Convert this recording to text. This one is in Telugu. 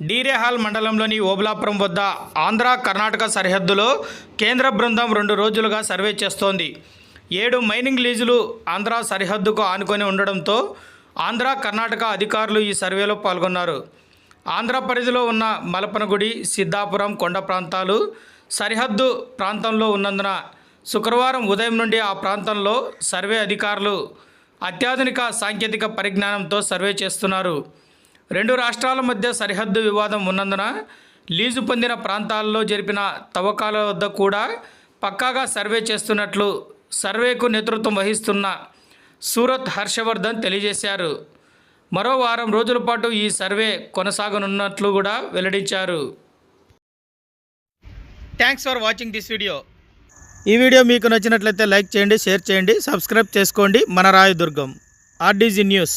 డీరేహాల్ మండలంలోని ఓబులాపురం వద్ద ఆంధ్ర కర్ణాటక సరిహద్దులో కేంద్ర బృందం రెండు రోజులుగా సర్వే చేస్తోంది. ఏడు మైనింగ్ లీజులు ఆంధ్ర సరిహద్దుకు ఆనుకొని ఉండడంతో ఆంధ్ర కర్ణాటక అధికారులు ఈ సర్వేలో పాల్గొన్నారు. ఆంధ్ర పరిధిలో ఉన్న మలపనగుడి సిద్ధాపురం కొండ ప్రాంతాలు సరిహద్దు ప్రాంతంలో ఉన్నందున శుక్రవారం ఉదయం నుండి ఆ ప్రాంతంలో సర్వే అధికారులు అత్యాధునిక సాంకేతిక పరిజ్ఞానంతో సర్వే చేస్తున్నారు. రెండు రాష్ట్రాల మధ్య సరిహద్దు వివాదం ఉన్నందున లీజు పొందిన ప్రాంతాల్లో జరిపిన తవ్వకాల వద్ద కూడా పక్కాగా సర్వే చేస్తున్నట్లు సర్వేకు నేతృత్వం వహిస్తున్న సూరత్ హర్షవర్ధన్ తెలియజేశారు. మరో వారం రోజుల పాటు ఈ సర్వే కొనసాగనున్నట్లు కూడా వెల్లడించారు. Thanks for watching this video ఈ వీడియో మీకు నచ్చినట్లయితే లైక్ చేయండి షేర్ చేయండి సబ్స్క్రైబ్ చేసుకోండి. మన రాయదుర్గం ఆర్డీజీ న్యూస్.